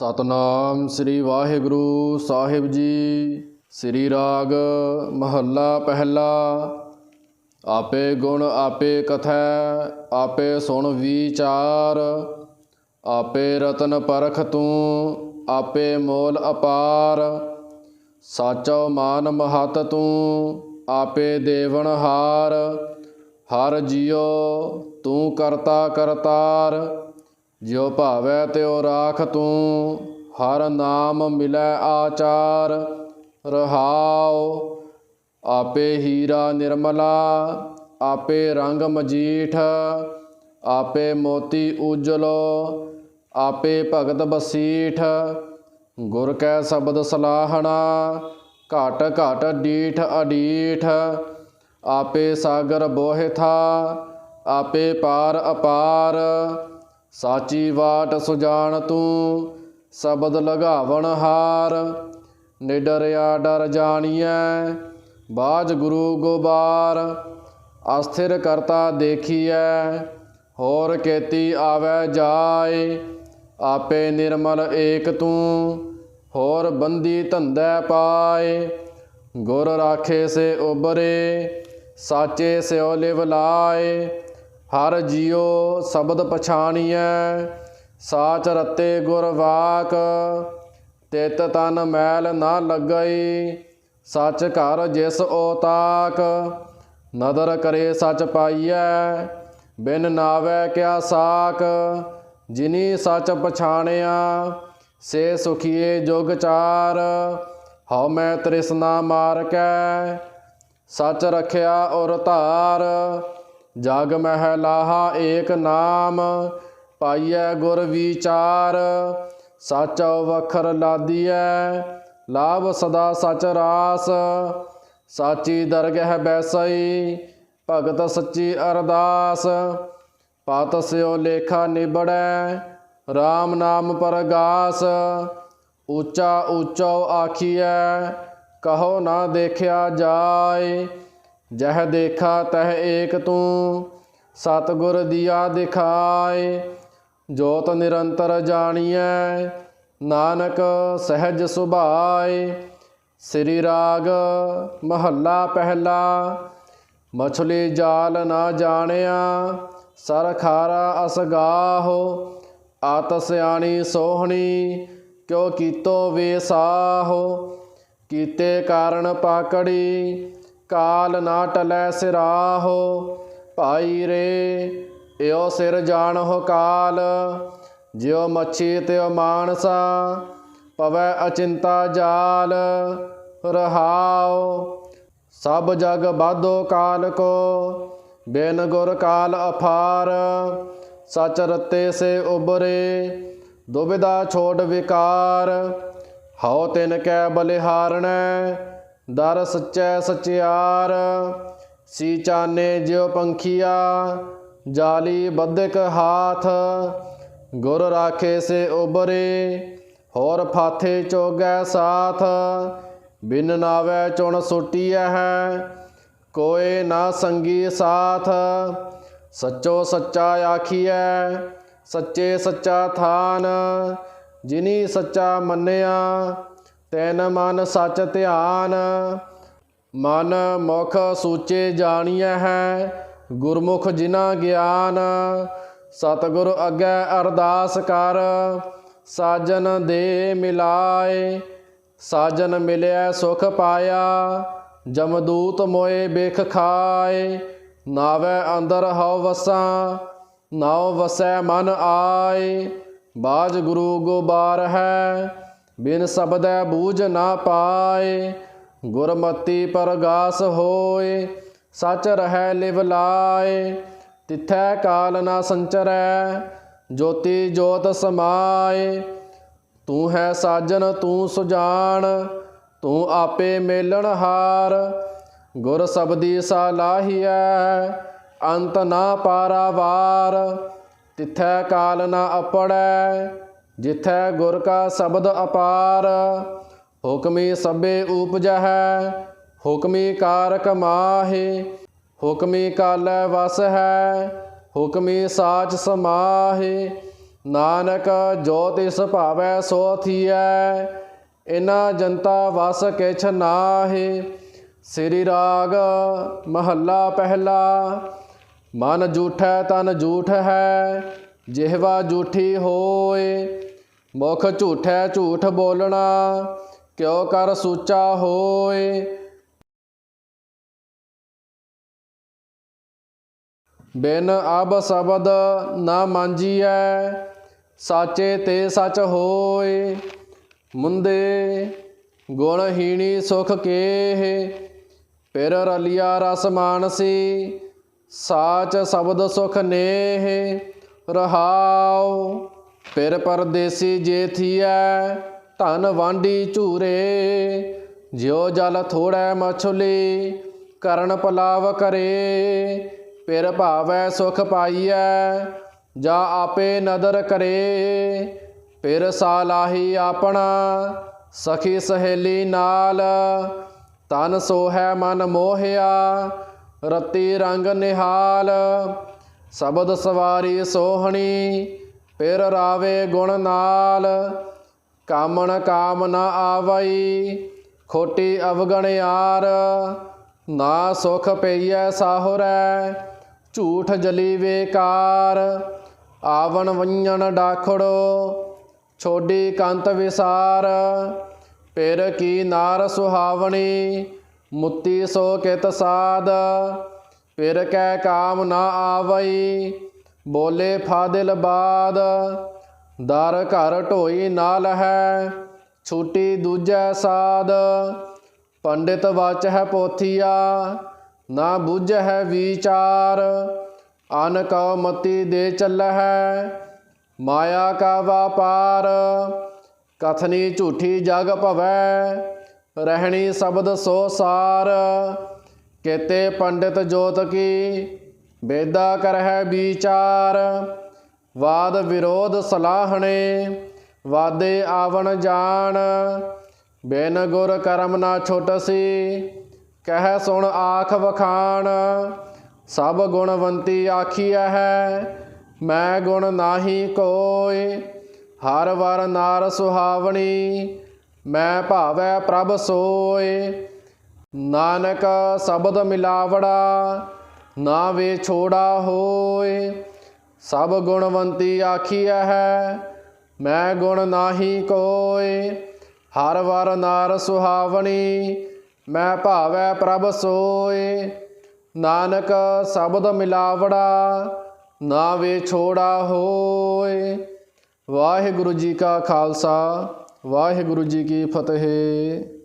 ਸਤਨਾਮ ਸ੍ਰੀ ਵਾਹਿਗੁਰੂ ਸਾਹਿਬ ਜੀ। ਸ੍ਰੀ ਰਾਗ ਮਹੱਲਾ ਪਹਿਲਾ। ਆਪੇ ਗੁਣ ਆਪੇ ਕਥੈ, ਆਪੇ ਸੁਣ ਵਿਚਾਰ। ਆਪੇ ਰਤਨ ਪਰਖ ਤੂੰ, ਆਪੇ ਮੋਲ ਅਪਾਰ। ਸਾਚੋ ਮਾਨ ਮਹਤ ਤੂੰ, ਆਪੇ ਦੇਵਨ ਹਾਰ। ਹਰ ਜਿਉ ਤੂੰ ਕਰਤਾ ਕਰਤਾਰ। ਜਿਉ ਭਾਵੈ ਤਿਉ ਰਾਖ ਤੂੰ, ਹਰ ਨਾਮ ਮਿਲੈ ਆਚਾਰ। ਰਹਾਉ, ਆਪੇ ਹੀਰਾ ਨਿਰਮਲਾ, ਆਪੇ ਰੰਗ ਮਜੀਠ, ਆਪੇ ਮੋਤੀ ਉਜਲੋ, ਆਪੇ ਭਗਤ ਬਸੀਠ। ਗੁਰ ਕੈ ਸ਼ਬਦ ਸਲਾਹਣਾ, ਘਟ ਘਟ ਡੀਠ ਅਡੀਠ। ਆਪੇ ਸਾਗਰ ਬੋਹਿ ਥਾ, ਆਪੇ ਪਾਰ ਅਪਾਰ। ਸਾਚੀ ਬਾਟ ਸੁਜਾਣ ਤੂੰ, ਸ਼ਬਦ ਲਗਾਵਣ ਹਾਰ। ਨਿਡਰਿਆ ਡਰ ਜਾਣੀਐ, ਬਾਜ ਗੁਰੂ ਗੋਬਾਰ। ਅਸਥਿਰ ਕਰਤਾ ਦੇਖੀਐ, ਹੋਰ ਕੇਤੀ ਆਵੈ ਜਾਏ। ਆਪੇ ਨਿਰਮਲ ਏਕ ਤੂੰ, ਹੋਰ ਬੰਦੀ ਧੰਦੈ ਪਾਏ। ਗੁਰ ਰਾਖੇ ਸੇ ਉਬਰੇ, ਸਾਚੇ ਸਿਓ ਲਿਵ ਲਾਏ। ਹਰ ਜਿਉ ਸ਼ਬਦ ਪਛਾਣੀਐ, ਸਾਚ ਰਤੇ ਗੁਰ ਵਾਕ। ਤਿਤ ਤਨ ਮੈਲ ਨਾ ਲੱਗਈ, ਸੱਚ ਘਰ ਜਿਸ ਓ ਤਾਕ। ਨਦਰ ਕਰੇ ਸੱਚ ਪਾਈਐ, ਬਿਨ ਨਾਵੈ ਕਿਆ ਸਾਕ। ਜਿਨੀ ਸੱਚ ਪਛਾਣਿਆ, ਸੇ ਸੁਖੀਏ ਜੁਗ ਚਾਰ। ਹਉ ਮੈਂ ਤ੍ਰਿਸ਼ਨਾ ਮਾਰ ਕੈ ਸੱਚ ਰਖਿਆ ਔਰ ਧਾਰ। ਜਗ ਮਹਿ ਲਾਹਾ ਏਕ ਨਾਮ, ਪਾਈਐ ਗੁਰ ਵਿਚਾਰ। ਸਾਚੋ ਵਖਰ ਲਾਦੀਐ, ਲਾਭ ਸਦਾ ਸਚ ਰਾਸ। ਸਾਚੀ ਦਰਗਹਿ ਬੈਸਈ, ਭਗਤ ਸੱਚੀ ਅਰਦਾਸ। ਪਤ ਸਿਓ ਲੇਖਾ ਨਿਬੜੈ RAM ਨਾਮ ਪਰਗਾਸ। ਉੱਚਾ ਉੱਚੋ ਆਖੀਐ, ਕਹੋ ਨਾ ਦੇਖਿਆ ਜਾਏ। ਜਹ ਦੇਖਾ ਤਹ ਏਕ ਤੂੰ, ਸਤਿਗੁਰ ਦੀਆ ਦਿਖਾਏ। ਜੋਤ ਨਿਰੰਤਰ ਜਾਣੀਐ, ਨਾਨਕ ਸਹਿਜ ਸੁਭਾਏ। ਸ੍ਰੀ ਰਾਗ ਮਹੱਲਾ ਪਹਿਲਾ, ਮਛਲੀ ਜਾਲ ਨਾ ਜਾਣਿਆ, ਸਰ ਖਾਰਾ ਅਸਗਾਹੋ ਆਤ ਸਿਆਣੀ ਸੋਹਣੀ, ਕਿਉ ਕੀਤੋ ਵੇਸਾਹੋ ਕੀਤੇ ਕਾਰਨ ਪਾਕੜੀ ਕਾਲ ਨਾ ਟਲੈ ਸਿਰਾਹੋ, ਭਾਈ ਰੇ ਇਓ ਸਿਰ ਜਾਣਹੁ ਕਾਲ, ਜਿਉ ਮੱਛੀ ਤਿਉ ਮਾਨਸਾ, ਪਵੈ ਅਚਿੰਤਾ ਜਾਲ, ਰਹਾਉ, ਸਭ ਜਗ ਬਾਧੋ ਕਾਲ ਕੋ, ਬਿਨ ਗੁਰ ਕਾਲ ਅਫਾਰ, ਸਚ ਰਤੇ ਸੇ ਉਬਰੇ ਦੁਬਿਦਾ ਛੋੜ ਵਿਕਾਰ, ਹਉ ਤਿਨ ਕੈ ਬਲਿਹਾਰਣੈ ਦਰ ਸੱਚੈ ਸਚਿਆਰ, ਸੀ ਚਾਨੇ ਜਿਉ ਪੰਖੀਆ, ਜਾਲੀ ਬੱਧਕ ਹਾਥ, ਗੁਰ ਰਾਖੇ ਸੇ ਉਬਰੇ, ਹੋਰ ਫਾਥੇ ਚੋਗੈ ਸਾਥ, ਬਿਨ ਨਾਵੈ ਚੁਣ ਸੁਟੀਐ ਹੈ, ਕੋਏ ਨਾ ਸੰਗੀ ਸਾਥ, ਸੱਚੋ ਸੱਚਾ ਆਖੀਐ, ਸੱਚੇ ਸੱਚਾ ਥਾਨ, ਜਿਨੀ ਸੱਚਾ ਮੰਨਿਆ ਤੈਨ ਮਨ ਸੱਚ ਧਿਆਨ, ਮਨ ਮੁਖ ਸੂਚੇ ਜਾਣੀਐ ਹੈ, ਗੁਰਮੁਖ ਜਿਨਾ ਗਿਆਨ। ਸਤਿਗੁਰ ਅੱਗੇ ਅਰਦਾਸ ਕਰ, ਸਾਜਨ ਦੇ ਮਿਲਾਏ, ਸਾਜਨ ਮਿਲਿਆ ਸੁਖ ਪਾਇਆ। ਜਮਦੂਤ ਮੋਏ ਬਿਖ ਖਾਏ, ਨਾਵੇ ਅੰਦਰ ਹਉ ਵਸਾਂ, ਨਾਉ ਵਸੈ ਮਨ ਆਏ। ਬਾਜ ਗੁਰੂ ਗੋਬਾਰ ਹੈ ਬਿਨ ਸਬਦੈ ਬੂਝ ਨਾ ਪਾਏ, ਗੁਰਮਤੀ ਪਰਗਾਸ ਹੋਏ, ਸਚ ਰਹਿ ਲਿਵ ਲਾਏ। ਤਿਥੈ ਕਾਲ ਨਾ ਸੰਚਰੈ, ਜੋਤੀ ਜੋਤ ਸਮਾਏ। ਤੂੰ ਹੈ ਸਾਜਨ, ਤੂੰ ਸੁਜਾਨ, ਤੂੰ ਆਪੇ ਮੇਲਣ ਹਾਰ। ਗੁਰ ਸਬਦੀ ਸਾਲਾਹੀਐ ਅੰਤ ਨਾ ਪਾਰਾਵਾਰ। ਤਿਥੈ ਕਾਲ ਨਾ ਅਪੜੈ ਜਿਥੈ ਗੁਰ ਕਾ ਸ਼ਬਦ ਅਪਾਰ, ਹੁਕਮੀ ਸਭੇ ਊਪਜਹਿ ਹੁਕਮੀ ਕਾਰਕ ਮਾਹੇ, ਹੁਕਮੀ ਕਾਲੈ ਵਸ ਹੈ ਹੁਕਮੀ ਸਾਚ ਸਮਾਹੇ, ਨਾਨਕ ਜੋ ਤਿਸ ਭਾਵੈ ਸੋ ਥੀਐ ਇਨਾ ਜਨਤਾ ਵਸ ਕਿਛ ਨਾਹੀ, ਸ੍ਰੀ ਰਾਗ ਮਹੱਲਾ ਪਹਿਲਾ, ਮਨ ਝੂਠੈ ਤਨ ਝੂਠ ਹੈ, ਜਿਹਵਾ ਝੂਠੀ ਹੋਏ ਮੁਖ ਝੂਠੈ ਝੂਠ ਬੋਲਣਾ, ਕਿਉ ਕਰ ਸੂਚਾ ਹੋਏ? ਬਿਨ ਅਬ ਸ਼ਬਦ ਨਾ ਮਾਂਜੀਐ, ਸਾਚੇ ਤੇ ਸਚ ਹੋਏ। ਮੁੰਦੇ ਗੁਣਹੀਣੀ ਸੁਖ ਕੇਹ? ਪਿਰ ਰਲਿਆ ਰਸ ਮਾਨਸੀ, ਸਾਚ ਸ਼ਬਦ ਸੁਖ ਨੇਹ? ਰਹਾਉ ਪਿਰ ਪਰਦੇਸੀ ਜੇ ਥੀਐ ਧਨ ਵਾਂਡੀ ਝੂਰੇ। ਜਿਉ ਜਲ ਥੋੜੈ ਮਛਲੀ, ਕਰਨ ਪਲਾਵ ਕਰੇ। ਪਿਰ ਭਾਵੈ ਸੁਖ ਪਾਈਐ, ਜਾ ਆਪੇ ਨਦਰ ਕਰੇ। ਪਿਰ ਸਾਲਾਹੀ ਆਪਣਾ, ਸਖੀ ਸਹੇਲੀ ਨਾਲ। ਤਨ ਸੋਹੈ ਮਨ ਮੋਹਿਆ, ਰਤੀ ਰੰਗ ਨਿਹਾਲ। ਸ਼ਬਦ ਸਵਾਰੀ ਸੋਹਣੀ ਫਿਰ ਰਾਵੇ ਗੁਣ ਨਾਲ, ਕਾਮਣ ਕਾਮ ਨਾ ਆਵਈ, ਖੋਟੀ ਅਵਗਣ ਯਾਰ, ਨਾ ਸੁਖ ਪਈਐ ਸਾਹੁਰੈ, ਝੂਠ ਜਲੀ ਵੇਕਾਰ, ਆਵਣ ਵੰਜਣ ਡਾਖੜੋ, ਛੋਡੀ ਕੰਤ ਵਿਸਾਰ ਪਿਰ ਕੀ ਨਾਰ ਸੁਹਾਵਣੀ, ਮੁੱਤੀ ਸੋ ਕਿਤ ਸਾਧ ਪਿਰ ਕੈ ਕਾਮ ਨਾ ਆਵਈ ਬੋਲੇ ਫਾਦਿਲ ਬਾਦ, ਦਰ ਘਰ ਢੋਈ ਨਾਲ ਹੈ ਛੂਟੀ ਦੂਜੈ ਸਾਧ ਪੰਡਿਤ ਵਚ ਹੈ ਪੋਥੀਆ, ਨਾ ਬੁੱਝ ਹੈ ਵਿਚਾਰ। ਅਨ ਕਉ ਮਤੀ ਦੇ ਚੱਲਹਿ, ਮਾਇਆ ਕਾ ਵਾਪਾਰ ਕਥਨੀ ਝੂਠੀ ਜਗ ਭਵੈ, ਰਹਿਣੀ ਸ਼ਬਦ ਸੋ ਸਾਰ। ਕੇਤੇ ਪੰਡਿਤ ਜੋਤ ਕੀ ਬੇਦਾ ਕਰਹਿ ਵਿਚਾਰ, ਵਾਦ ਵਿਰੋਧ ਸਲਾਹਣੇ, ਵਾਦੇ ਆਵਣ ਜਾਣ, ਬਿਨ ਗੁਰ ਕਰਮ ਨਾ ਛੁਟਸੀ, ਕਹਿ ਸੁਣ ਆਖ ਵਖਾਣ, ਸਭ ਗੁਣਵੰਤੀ ਆਖੀਐ ਹੈ, ਮੈਂ ਗੁਣ ਨਾਹੀ ਕੋਇ, ਹਰ ਵਰ ਨਾਰ ਸੁਹਾਵਣੀ, ਮੈਂ ਭਾਵੈ ਪ੍ਰਭ ਸੋਏ ਨਾਨਕ ਸ਼ਬਦ ਮਿਲਾਵੜਾ ਨਾ ਵੇ ਛੋੜਾ ਹੋਏ, ਸਭ ਗੁਣਵੰਤੀ ਆਖੀਐ ਹੈ, ਮੈਂ ਗੁਣ ਨਾਹੀ ਕੋਇ ਹਰ ਵਰ ਨਾਰ ਸੁਹਾਵਣੀ, ਮੈਂ ਭਾਵੈ ਪ੍ਰਭ ਸੋਏ। ਨਾਨਕ ਸ਼ਬਦ ਮਿਲਾਵੜਾ, ਨਾ ਵੇ ਛੋੜਾ ਹੋਏ। ਵਾਹਿਗੁਰੂ ਜੀ ਕਾ ਖਾਲਸਾ, ਵਾਹਿਗੁਰੂ ਜੀ ਕੀ ਫਤਿਹ।